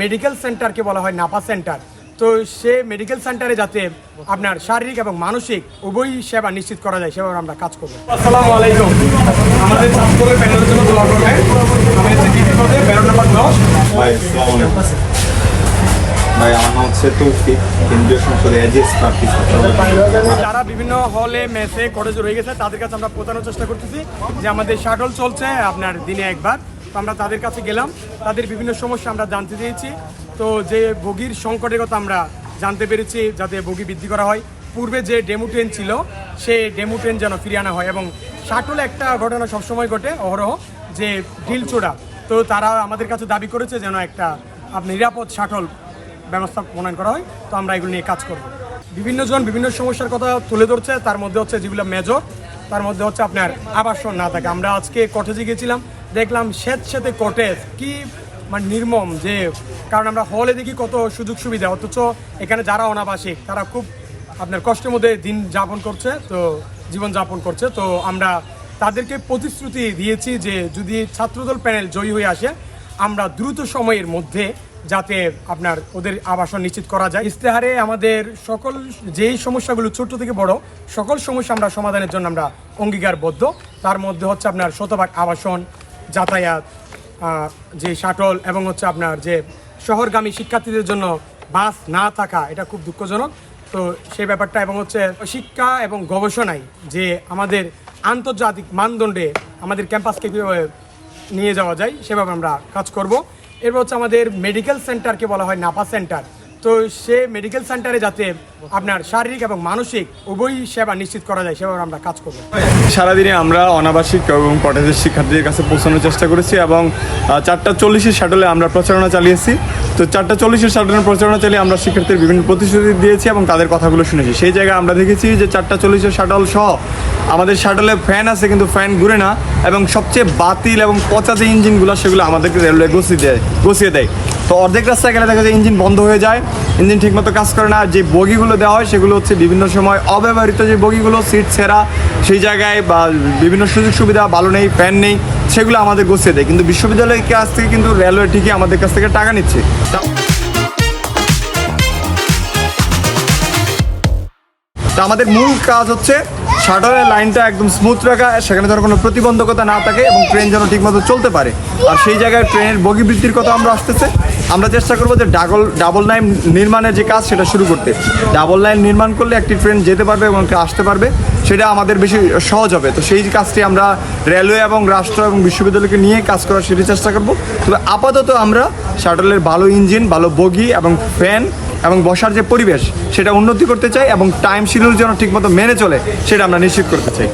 Medical সেন্টারকে বলা হয় Napa centre তো সে মেডিকেল সেন্টারে যাতে আপনার শারীরিক এবং মানসিক উভয় সেবা নিশ্চিত করা যায় সেভাবে আমরা কাজ করব। আসসালামু আলাইকুম। আমাদের ছাত্রদের প্যানেলের জন্য দোয়া করবেন। আমি হচ্ছে ডিপি পদে বেরো নাম্বার দশ। ভাই আসসালামু আলাইকুম। ভাই আমার নাম হচ্ছে তৌফিক কেন্দ্রীয় সংসদে এজিএস প্রার্থী যারা বিভিন্ন হলে মেসে কলেজে রয়ে গেছে তাদের কাছে আমরা পৌঁছানোর চেষ্টা করতেছি যে আমাদের শাটল চলছে আপনার দিনে একবার। তো আমরা তাদের কাছে গেলাম, তাদের বিভিন্ন সমস্যা আমরা জানতে চেয়েছি। তো যে বগির সংকটের কথা আমরা জানতে পেরেছি, যাতে বগি বৃদ্ধি করা হয়। পূর্বে যে ডেমু ট্রেন ছিল, সেই ডেমু ট্রেন যেন ফিরিয়ে আনা হয় এবং শাটলে একটা ঘটনা সবসময় ঘটে অহরহ, যে ঢিল চোড়া। তো তারা আমাদের কাছে দাবি করেছে যেন একটা আপনার নিরাপদ শাটল ব্যবস্থা প্রণয়ন করা হয়। তো আমরা এগুলো নিয়ে কাজ করব। বিভিন্ন জন বিভিন্ন সমস্যার কথা তুলে ধরছে। তার মধ্যে হচ্ছে যেগুলো মেজর তার মধ্যে হচ্ছে আপনার আবাসন না থাকে। আমরা আজকে কটেজে গেছিলাম দেখলাম স্বেত সাথে কটেজ কি মানে নির্মম যে, কারণ আমরা হলে দেখি কত সুযোগ সুবিধা। অথচ এখানে যারা অনাবাসিক তারা খুব আপনার কষ্টের মধ্যে দিন যাপন করছে, তো জীবন যাপন করছে। তো আমরা তাদেরকে প্রতিশ্রুতি দিয়েছি যে, যদি ছাত্রদল প্যানেল জয়ী হয়ে আসে, আমরা দ্রুত সময়ের মধ্যে যাতে আপনার ওদের আবাসন নিশ্চিত করা যায়। ইস্তেহারে আমাদের সকল, যেই সমস্যাগুলো ছোট থেকে বড়, সকল সমস্যা আমরা সমাধানের জন্য আমরা অঙ্গীকারবদ্ধ। তার মধ্যে হচ্ছে আপনার শতভাগ আবাসন যাতায়াত যে শাটল এবং হচ্ছে আপনার যে শহরগামী শিক্ষার্থীদের জন্য বাস না থাকা, এটা খুব দুঃখজনক। তো সেই ব্যাপারটা এবং হচ্ছে শিক্ষা এবং গবেষণায় যে আমাদের আন্তর্জাতিক মানদণ্ডে আমাদের ক্যাম্পাসকে কীভাবে নিয়ে যাওয়া যায়, সেভাবে আমরা কাজ করব। এরপর হচ্ছে আমাদের মেডিকেল সেন্টারকে বলা হয় নাপা সেন্টার তো সে মেডিকেল সেন্টারে যাতে আপনার শারীরিক এবং মানসিক উভয় সেবা নিশ্চিত করা যায়, সেভাবে আমরা কাজ করব। সারাদিনে আমরা অনাবাসিক এবং কটেজের শিক্ষার্থীদের কাছে পৌঁছানোর চেষ্টা করেছি এবং চারটা চল্লিশের শাটলে আমরা প্রচারণা চালিয়েছি। তো চারটা চল্লিশের শাটলের প্রচারণা চালিয়ে আমরা শিক্ষার্থীদের বিভিন্ন প্রতিশ্রুতি দিয়েছি এবং তাদের কথাগুলো শুনেছি। সেই জায়গায় আমরা দেখেছি যে চারটা চল্লিশের শাটল সহ আমাদের শাটলে ফ্যান আছে কিন্তু ফ্যান ঘুরে না এবং সবচেয়ে বাতিল এবং পচা যে ইঞ্জিনগুলো সেগুলো আমাদেরকে রেলওয়ে গছিয়ে দেয় গছিয়ে দেয়। তো অর্ধেক রাস্তায় গেলে দেখা যায় ইঞ্জিন বন্ধ হয়ে যায়। ইঞ্জিন ঠিকমতো কাজ করে না। আর যে বগিগুলো দেওয়া হয়, সেগুলো হচ্ছে বিভিন্ন সময় অব্যবহৃত যে বগিগুলো, সিট ছেঁড়া, সেই জায়গায় বা বিভিন্ন সুযোগ সুবিধা ভালো নেই, ফ্যান নেই, সেগুলো আমাদের গছিয়ে দেয়। কিন্তু বিশ্ববিদ্যালয়ের কাছ থেকে কিন্তু রেলওয়ে ঠিকই আমাদের কাছ থেকে টাকা নিচ্ছে। তো আমাদের মূল কাজ হচ্ছে শাটারের লাইনটা একদম স্মুথ রাখা, সেখানে যেন কোনো প্রতিবন্ধকতা না থাকে এবং ট্রেন যেন ঠিকমতো চলতে পারে। আর সেই জায়গায় ট্রেনের বগি বৃদ্ধির কথা আমরা আসতেছে। আমরা চেষ্টা করব যে ডাবল ডাবল লাইন নির্মাণের যে কাজ সেটা শুরু করতে। ডাবল লাইন নির্মাণ করলে একটি ট্রেন যেতে পারবে এবং আসতে পারবে, সেটা আমাদের বেশি সহজ হবে। তো সেই কাজটি আমরা রেলওয়ে এবং রাষ্ট্র এবং বিশ্ববিদ্যালয়কে নিয়ে কাজ করার সেটি চেষ্টা করব। তবে আপাতত আমরা শাটলের ভালো ইঞ্জিন ভালো বগি এবং ফ্যান এবং বসার যে পরিবেশ, সেটা উন্নতি করতে চাই এবং টাইম শিডিউল যেন ঠিকমতো মেনে চলে, সেটা আমরা নিশ্চিত করতে চাই।